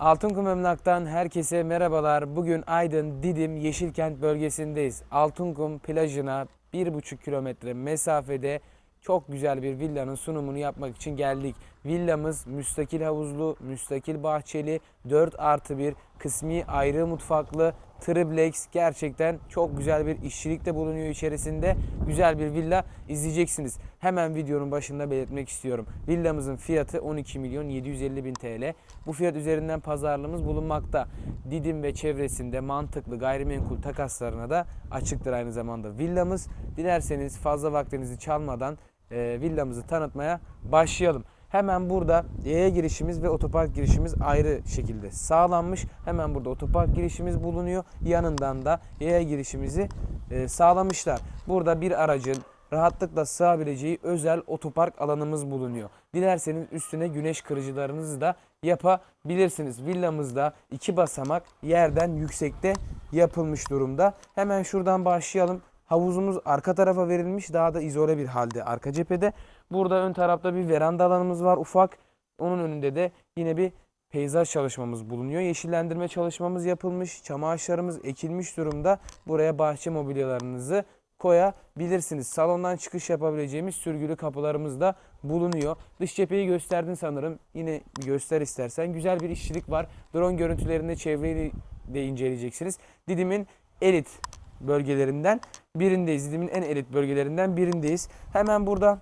Altınkum Emlak'tan herkese merhabalar. Bugün Aydın, Didim, Yeşilkent bölgesindeyiz. Altınkum plajına 1,5 kilometre mesafede çok güzel bir villanın sunumunu yapmak için geldik. Villamız müstakil havuzlu, müstakil bahçeli, 4 artı 1 kısmi ayrı mutfaklı, triplex gerçekten çok güzel bir işçilik de bulunuyor içerisinde. Güzel bir villa izleyeceksiniz. Hemen videonun başında belirtmek istiyorum. Villamızın fiyatı 12 milyon 750 bin TL. Bu fiyat üzerinden pazarlığımız bulunmakta. Didim ve çevresinde mantıklı gayrimenkul takaslarına da açıktır aynı zamanda villamız. Dilerseniz fazla vaktinizi çalmadan villamızı tanıtmaya başlayalım. Hemen burada yaya girişimiz ve otopark girişimiz ayrı şekilde sağlanmış. Hemen burada otopark girişimiz bulunuyor. Yanından da yaya girişimizi e, sağlamışlar. Burada bir aracın rahatlıkla sığabileceği özel otopark alanımız bulunuyor. Dilerseniz üstüne güneş kırıcılarınızı da yapabilirsiniz. Villamızda iki basamak yerden yüksekte yapılmış durumda. Hemen şuradan başlayalım. Havuzumuz arka tarafa verilmiş. Daha da izole bir halde arka cephede. Burada ön tarafta bir veranda alanımız var ufak. Onun önünde de yine bir peyzaj çalışmamız bulunuyor. Yeşillendirme çalışmamız yapılmış. Çam ağaçlarımız ekilmiş durumda. Buraya bahçe mobilyalarınızı koyabilirsiniz. Salondan çıkış yapabileceğimiz sürgülü kapılarımız da bulunuyor. Dış cepheyi gösterdin sanırım. Yine göster istersen. Güzel bir işçilik var. Drone görüntülerinde çevreyi de inceleyeceksiniz. Didim'in elit bölgelerinden birindeyiz. Didim'in en elit bölgelerinden birindeyiz. Hemen burada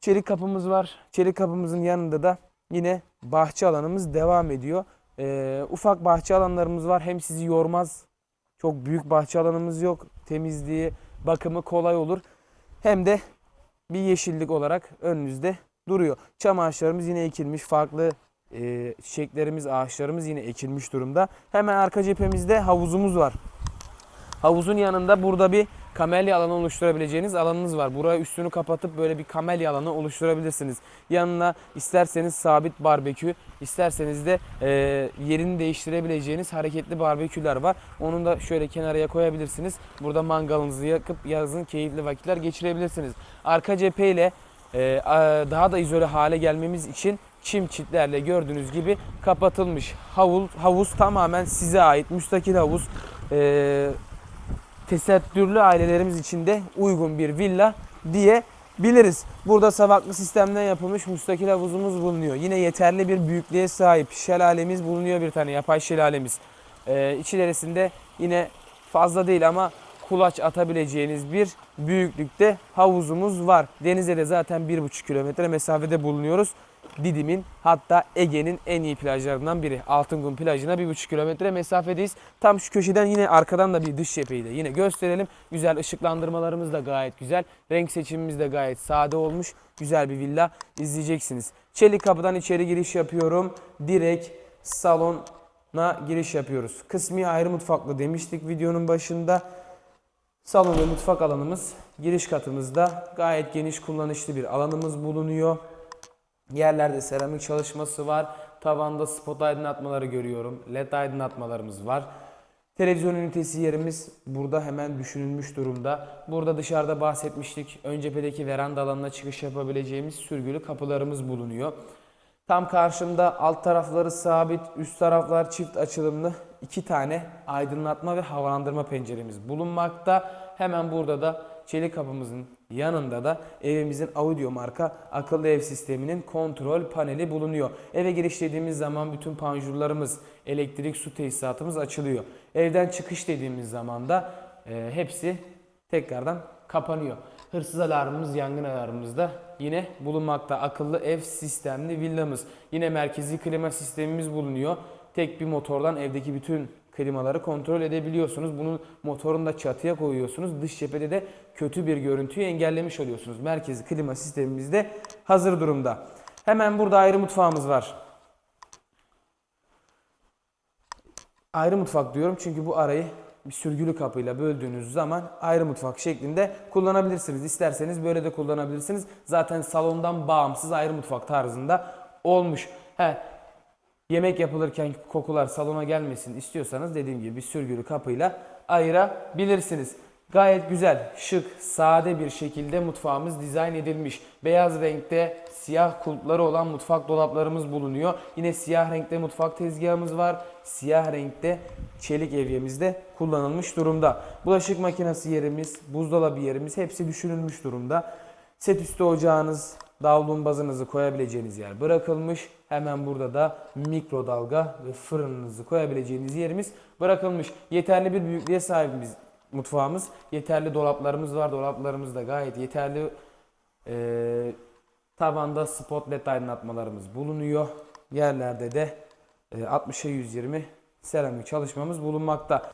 çelik kapımız var. Çelik kapımızın yanında da yine bahçe alanımız devam ediyor. Ee, ufak bahçe alanlarımız var. Hem sizi yormaz. Çok büyük bahçe alanımız yok. Temizliği, bakımı kolay olur. Hem de bir yeşillik olarak önünüzde duruyor. Çam ağaçlarımız yine ekilmiş. Farklı e, çiçeklerimiz, ağaçlarımız yine ekilmiş durumda. Hemen arka cephemizde havuzumuz var. Havuzun yanında burada bir kamelya alanı oluşturabileceğiniz alanınız var. Buraya üstünü kapatıp böyle bir kamelya alanı oluşturabilirsiniz. Yanına isterseniz sabit barbekü, isterseniz de e, yerini değiştirebileceğiniz hareketli barbeküler var. Onu da şöyle kenarıya koyabilirsiniz. Burada mangalınızı yakıp yazın keyifli vakitler geçirebilirsiniz. Arka cepheyle e, daha da izole hale gelmemiz için çim çitlerle gördüğünüz gibi kapatılmış. Havuz, havuz tamamen size ait. Müstakil havuz. E, tesettürlü ailelerimiz için de uygun bir villa diyebiliriz. Burada savaklı sistemden yapılmış müstakil havuzumuz bulunuyor. Yine yeterli bir büyüklüğe sahip şelalemiz bulunuyor bir tane yapay şelalemiz. Ee, içerisinde yine fazla değil ama kulaç atabileceğiniz bir büyüklükte havuzumuz var. Denize de zaten 1,5 kilometre mesafede bulunuyoruz. Didim'in hatta Ege'nin en iyi plajlarından biri. Altınkum plajına 1,5 kilometre mesafedeyiz. Tam şu köşeden yine arkadan da bir dış cepheyi de yine gösterelim. Güzel ışıklandırmalarımız da gayet güzel. Renk seçimimiz de gayet sade olmuş. Güzel bir villa izleyeceksiniz. Çelik kapıdan içeri giriş yapıyorum. Direkt salona giriş yapıyoruz. Kısmi ayrı mutfaklı demiştik videonun başında. Salon ve mutfak alanımız giriş katımızda gayet geniş kullanışlı bir alanımız bulunuyor. Yerlerde seramik çalışması var. Tavanda spot aydınlatmaları görüyorum. LED aydınlatmalarımız var. Televizyon ünitesi yerimiz burada hemen düşünülmüş durumda. Burada dışarıda bahsetmiştik. Ön cephedeki veranda alanına çıkış yapabileceğimiz sürgülü kapılarımız bulunuyor. Tam karşımda alt tarafları sabit, üst taraflar çift açılımlı iki tane aydınlatma ve havalandırma penceremiz bulunmakta. Hemen burada da çelik kapımızın yanında da evimizin audio marka akıllı ev sisteminin kontrol paneli bulunuyor. Eve giriş dediğimiz zaman bütün panjurlarımız, elektrik, su tesisatımız açılıyor. Evden çıkış dediğimiz zaman da e, hepsi tekrardan kapanıyor. Hırsız alarmımız, yangın alarmımız da yine bulunmakta. Akıllı ev sistemli villamız. Yine merkezi klima sistemimiz bulunuyor. Tek bir motordan evdeki bütün klimaları kontrol edebiliyorsunuz. Bunun motorunu da çatıya koyuyorsunuz. Dış cephede de kötü bir görüntüyü engellemiş oluyorsunuz. Merkezi klima sistemimiz de hazır durumda. Hemen burada ayrı mutfağımız var. Ayrı mutfak diyorum çünkü bu arayı bir sürgülü kapıyla böldüğünüz zaman ayrı mutfak şeklinde kullanabilirsiniz. İsterseniz böyle de kullanabilirsiniz. Zaten salondan bağımsız ayrı mutfak tarzında olmuş. He, yemek yapılırken kokular salona gelmesin istiyorsanız dediğim gibi bir sürgülü kapıyla ayırabilirsiniz. Gayet güzel, şık, sade bir şekilde mutfağımız dizayn edilmiş. Beyaz renkte siyah kulpları olan mutfak dolaplarımız bulunuyor. Yine siyah renkte mutfak tezgahımız var. Siyah renkte çelik evyemizde kullanılmış durumda. Bulaşık makinesi yerimiz, buzdolabı yerimiz hepsi düşünülmüş durumda. Set üstü ocağınız, davlumbazınızı koyabileceğiniz yer bırakılmış. Hemen burada da mikrodalga ve fırınınızı koyabileceğiniz yerimiz bırakılmış. Yeterli bir büyüklüğe sahibiz mutfağımız. Yeterli dolaplarımız var. Dolaplarımız da gayet yeterli. Ee, tavanda spot led aydınlatmalarımız bulunuyor. Yerlerde de e, 60'a 120 seramik çalışmamız bulunmakta.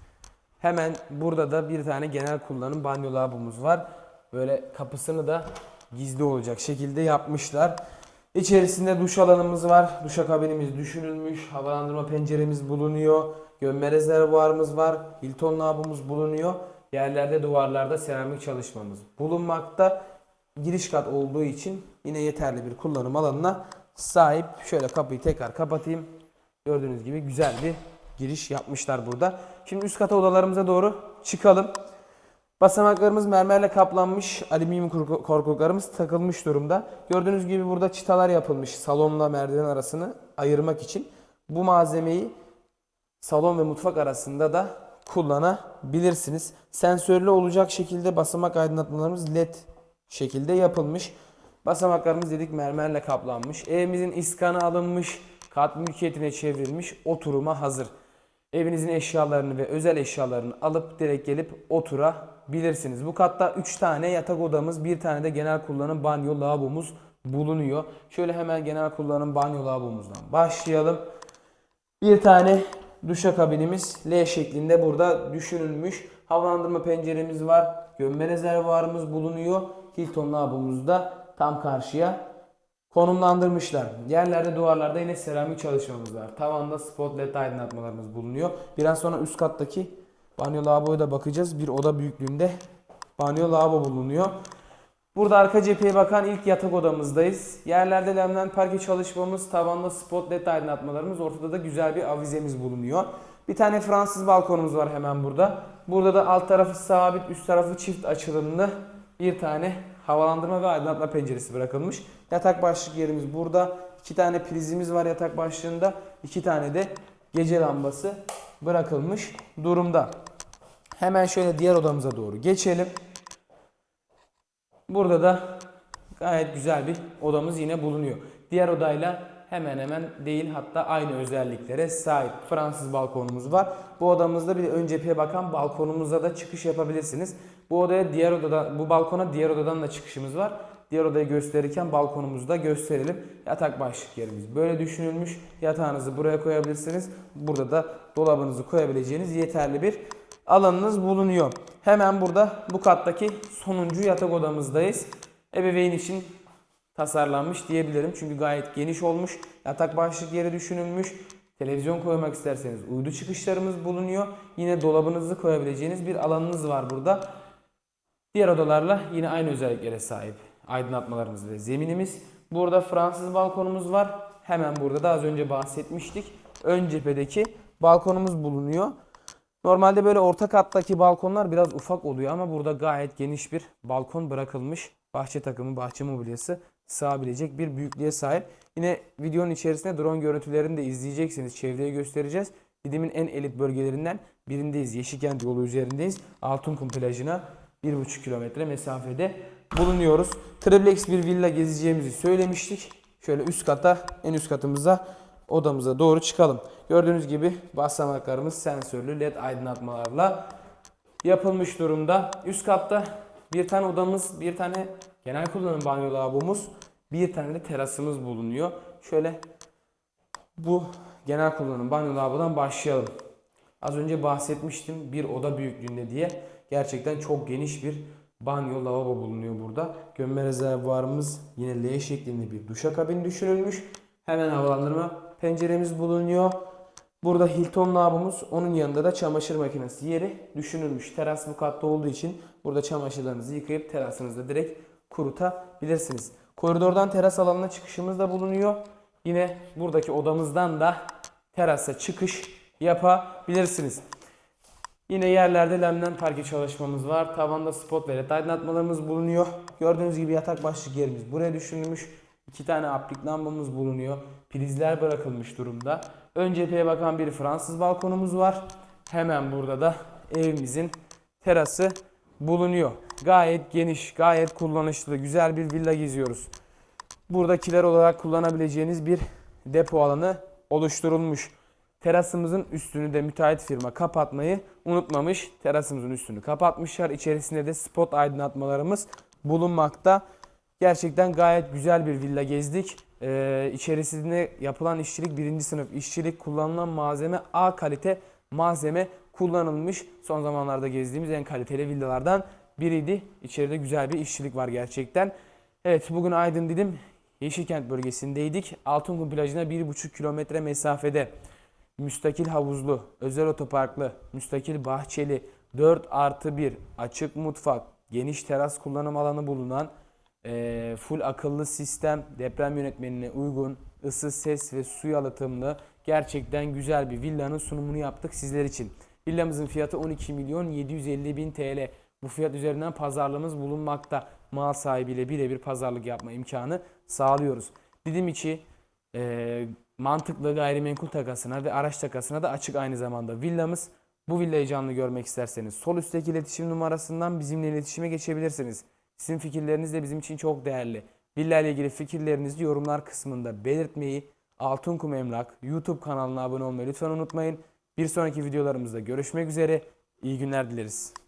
Hemen burada da bir tane genel kullanım banyo lavabomuz var. Böyle kapısını da gizli olacak şekilde yapmışlar. İçerisinde duş alanımız var. Duşakabinimiz düşünülmüş. Havalandırma penceremiz bulunuyor. Gömme rezervuarımız var. Hilton lavabomuz bulunuyor. Yerlerde duvarlarda seramik çalışmamız bulunmakta. Giriş kat olduğu için yine yeterli bir kullanım alanına sahip. Şöyle kapıyı tekrar kapatayım. Gördüğünüz gibi güzel bir giriş yapmışlar burada. Şimdi üst kata odalarımıza doğru çıkalım. Basamaklarımız mermerle kaplanmış, alüminyum korku- korkuluklarımız takılmış durumda. Gördüğünüz gibi burada çıtalar yapılmış salonla merdiven arasını ayırmak için. Bu malzemeyi salon ve mutfak arasında da kullanabilirsiniz. Sensörlü olacak şekilde basamak aydınlatmalarımız led şekilde yapılmış. Basamaklarımız dedik mermerle kaplanmış. Evimizin iskanı alınmış, kat mülkiyetine çevrilmiş, oturuma hazır. Evinizin eşyalarını ve özel eşyalarını alıp direkt gelip oturabilirsiniz. Bu katta 3 tane yatak odamız, bir tane de genel kullanım banyo lavabomuz bulunuyor. Şöyle hemen genel kullanım banyo lavabomuzdan başlayalım. Bir tane duşakabinimiz L şeklinde burada düşünülmüş. Havalandırma penceremiz var. Gömme rezervuarımız bulunuyor. Hilton lavabomuzda tam karşıya konumlandırmışlar. Yerlerde duvarlarda yine seramik çalışmamız var. Tavanda spot led aydınlatmalarımız bulunuyor. Biraz sonra üst kattaki banyo lavaboya da bakacağız. Bir oda büyüklüğünde banyo lavabo bulunuyor. Burada arka cepheye bakan ilk yatak odamızdayız. Yerlerde lemlen parke çalışmamız, tavanda spot led aydınlatmalarımız, ortada da güzel bir avizemiz bulunuyor. Bir tane Fransız balkonumuz var hemen burada. Burada da alt tarafı sabit, üst tarafı çift açılımlı bir tane havalandırma ve aydınlatma penceresi bırakılmış. Yatak başlık yerimiz burada. İki tane prizimiz var yatak başlığında. İki tane de gece lambası bırakılmış durumda. Hemen şöyle diğer odamıza doğru geçelim. Burada da gayet güzel bir odamız yine bulunuyor. Diğer odayla hemen hemen değil hatta aynı özelliklere sahip Fransız balkonumuz var. Bu odamızda bir de ön cepheye bakan balkonumuza da çıkış yapabilirsiniz. Bu odaya diğer odada bu balkona diğer odadan da çıkışımız var. Diğer odayı gösterirken balkonumuzu da gösterelim. Yatak başlık yerimiz böyle düşünülmüş. Yatağınızı buraya koyabilirsiniz. Burada da dolabınızı koyabileceğiniz yeterli bir alanınız bulunuyor. Hemen burada bu kattaki sonuncu yatak odamızdayız. Ebeveyn için tasarlanmış diyebilirim. Çünkü gayet geniş olmuş. Yatak başlık yeri düşünülmüş. Televizyon koymak isterseniz uydu çıkışlarımız bulunuyor. Yine dolabınızı koyabileceğiniz bir alanınız var burada. Diğer odalarla yine aynı özelliklere sahip aydınlatmalarımız ve zeminimiz. Burada Fransız balkonumuz var. Hemen burada da az önce bahsetmiştik. Ön cephedeki balkonumuz bulunuyor. Normalde böyle orta kattaki balkonlar biraz ufak oluyor ama burada gayet geniş bir balkon bırakılmış. Bahçe takımı, bahçe mobilyası sığabilecek bir büyüklüğe sahip. Yine videonun içerisinde drone görüntülerini de izleyeceksiniz. Çevreyi göstereceğiz. Didim'in en elit bölgelerinden birindeyiz. Yeşilkent yolu üzerindeyiz. Altınkum plajına 1,5 kilometre mesafede bulunuyoruz. Triplex bir villa gezeceğimizi söylemiştik. Şöyle üst kata, en üst katımıza odamıza doğru çıkalım. Gördüğünüz gibi basamaklarımız sensörlü led aydınlatmalarla yapılmış durumda. Üst katta bir tane odamız, bir tane genel kullanım banyo lavabomuz, bir tane de terasımız bulunuyor. Şöyle bu genel kullanım banyo lavabodan başlayalım. Az önce bahsetmiştim bir oda büyüklüğünde diye. Gerçekten çok geniş bir banyo lavabo bulunuyor burada. Gömme rezervuarımız yine L şeklinde bir duşakabin düşünülmüş. Hemen havalandırma penceremiz bulunuyor. Burada Hilton lavabomuz, onun yanında da çamaşır makinesi yeri düşünülmüş. Teras bu katta olduğu için burada çamaşırlarınızı yıkayıp terasınızda direkt kurutabilirsiniz. Koridordan teras alanına çıkışımız da bulunuyor. Yine buradaki odamızdan da terasa çıkış yapabilirsiniz. Yine yerlerde lemden parke çalışmamız var. Tavanda spot ve aydınlatmalarımız bulunuyor. Gördüğünüz gibi yatak başlık yerimiz buraya düşünülmüş. İki tane aplik lambamız bulunuyor. Prizler bırakılmış durumda. Ön cepheye bakan bir Fransız balkonumuz var. Hemen burada da evimizin terası bulunuyor. Gayet geniş, gayet kullanışlı, güzel bir villa geziyoruz. Burada kiler olarak kullanabileceğiniz bir depo alanı oluşturulmuş. Terasımızın üstünü de müteahhit firma kapatmayı unutmamış. Terasımızın üstünü kapatmışlar. İçerisinde de spot aydınlatmalarımız bulunmakta. Gerçekten gayet güzel bir villa gezdik. Ee, içerisinde yapılan işçilik birinci sınıf işçilik kullanılan malzeme A kalite malzeme kullanılmış. Son zamanlarda gezdiğimiz en kaliteli villalardan biriydi. İçeride güzel bir işçilik var gerçekten. Evet bugün Aydın dedim Yeşilkent bölgesindeydik. Altınkum plajına 1,5 kilometre mesafede müstakil havuzlu, özel otoparklı, müstakil bahçeli, 4 artı 1 açık mutfak, geniş teras kullanım alanı bulunan eee, full akıllı sistem, deprem yönetmenine uygun, ısı, ses ve su yalıtımlı gerçekten güzel bir villanın sunumunu yaptık sizler için. Villamızın fiyatı 12 milyon 750 bin TL. Bu fiyat üzerinden pazarlığımız bulunmakta. Mal sahibiyle birebir pazarlık yapma imkanı sağlıyoruz. Didim içi e, mantıklı gayrimenkul takasına ve araç takasına da açık aynı zamanda villamız. Bu villayı canlı görmek isterseniz sol üstteki iletişim numarasından bizimle iletişime geçebilirsiniz. Sizin fikirleriniz de bizim için çok değerli. Villa ile ilgili fikirlerinizi yorumlar kısmında belirtmeyi, Altınkum Emlak YouTube kanalına abone olmayı lütfen unutmayın. Bir sonraki videolarımızda görüşmek üzere. İyi günler dileriz.